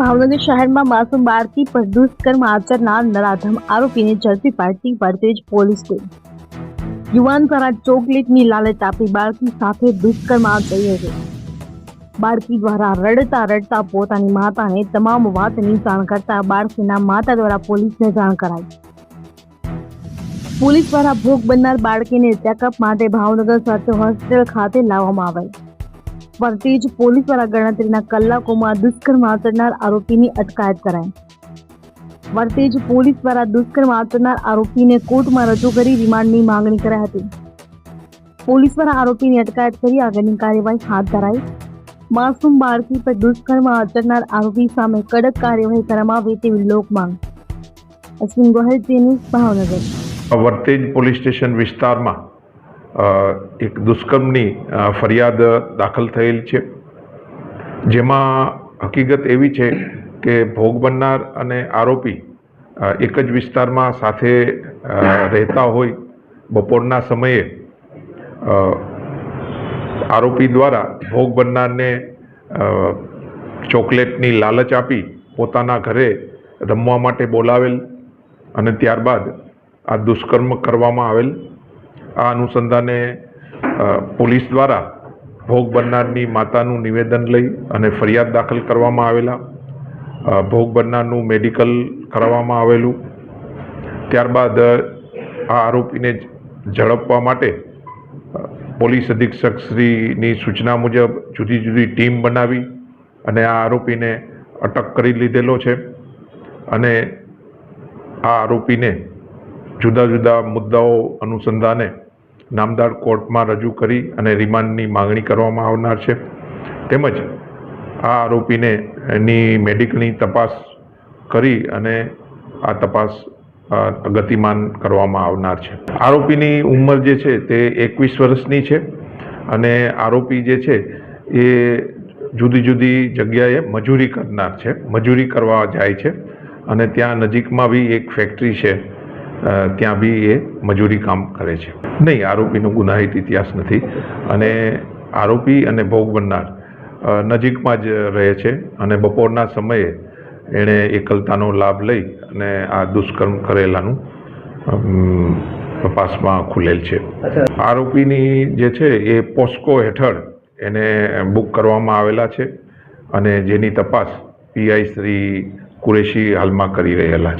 ભાવનગર શહેરમાં માસૂમ બાળકી પર દુષ્કર્મ આચરનાર નરાધમ આરોપીને ઝડપી પાડતી વર્તેજ પોલીસ ટીમ. યુવાન દ્વારા ચોકલેટની લાલચ આપી બાળકી સાથે દુષ્કર્મ આચર્યો છે બાળકી દ્વારા રડતા રડતા પોતાની માતાને તમામ વાતની જાણ કરતા બાળકીના માતા દ્વારા પોલીસને જાણ કરાઈ. પોલીસ દ્વારા ભોગ બનનાર બાળકીને ચેકઅપ માટે ભાવનગર સર્ચ હોસ્પિટલ ખાતે લાવવામાં આવેલ. વર્તેજ પોલીસ દ્વારા ગણતરીના કલાકોમાં દુષ્કર્મ આચરનાર આરોપીની અટકાયત કરાઈ. વર્તેજ પોલીસ દ્વારા દુષ્કર્મ આચરનાર આરોપીને કોર્ટમાં રજૂ કરી રિમાન્ડની માંગણી કરાઈ હતી. પોલીસ દ્વારા આરોપીની અટકાયત કરી આગળની કાર્યવાહી હાથ ધરાઈ. માસૂમ બાળકી પર દુષ્કર્મ આચરનાર આરોપી સામે કડક કાર્યવાહી કરવામાં આવે તેવી લોક માંગ. અશ્વિન ગોહેલ ભાવનગર. વર્તેજ પોલીસ સ્ટેશન વિસ્તારમાં એક દુષ્કર્મની ફરિયાદ દાખલ થયેલ છે. જેમાં હકીકત એવી છે કે ભોગ બનનાર અને આરોપી એક જ વિસ્તારમાં સાથે રહેતા હોય બપોરના સમયે આરોપી દ્વારા ભોગ બનનારને ચોકલેટની લાલચ આપી પોતાના ઘરે રમવા માટે બોલાવેલ અને ત્યારબાદ આ દુષ્કર્મ કરવામાં આવેલ આ અનુસંધાને પોલીસ દ્વારા ભોગ બનનારની માતાનું નિવેદન લઈ અને ફરિયાદ દાખલ કરવામાં આવેલા. ભોગ બનનારનું મેડિકલ કરાવવામાં આવેલું. ત્યારબાદ આ આરોપીને ઝડપવા માટે પોલીસ અધિક્ષક શ્રીની સૂચના મુજબ જુદી જુદી ટીમ બનાવી અને આ આરોપીને અટક કરી લીધેલો છે. અને આ આરોપીને જુદા જુદા મુદ્દાઓ અનુસંધાને નામદાર કોર્ટમાં રજૂ કરી અને રિમાન્ડની માગણી કરવામાં આવનાર છે. તેમજ આ આરોપીને એની મેડિકલની તપાસ કરી અને આ તપાસ ગતિમાન કરવામાં આવનાર છે. આરોપીની ઉંમર જે છે તે એકવીસ વર્ષની છે અને આરોપી જે છે એ જુદી જુદી જગ્યાએ મજૂરી કરનાર છે. મજૂરી કરવા જાય છે અને ત્યાં નજીકમાં બી એક ફેક્ટરી છે. ત્યાં બી એ મજૂરી કામ કરે છે. નહીં આરોપીનો ગુનાહિત ઇતિહાસ નથી. અને આરોપી અને ભોગ બનનાર નજીકમાં જ રહે છે અને બપોરના સમયે એણે એકલતાનો લાભ લઈ અને આ દુષ્કર્મ કરેલાનું તપાસમાં ખુલેલ છે. આરોપીની જે છે એ પોસ્કો હેઠળ એને બુક કરવામાં આવેલા છે અને જેની તપાસ પીઆઈ શ્રી કુરેશી હાલમાં કરી રહેલા છે.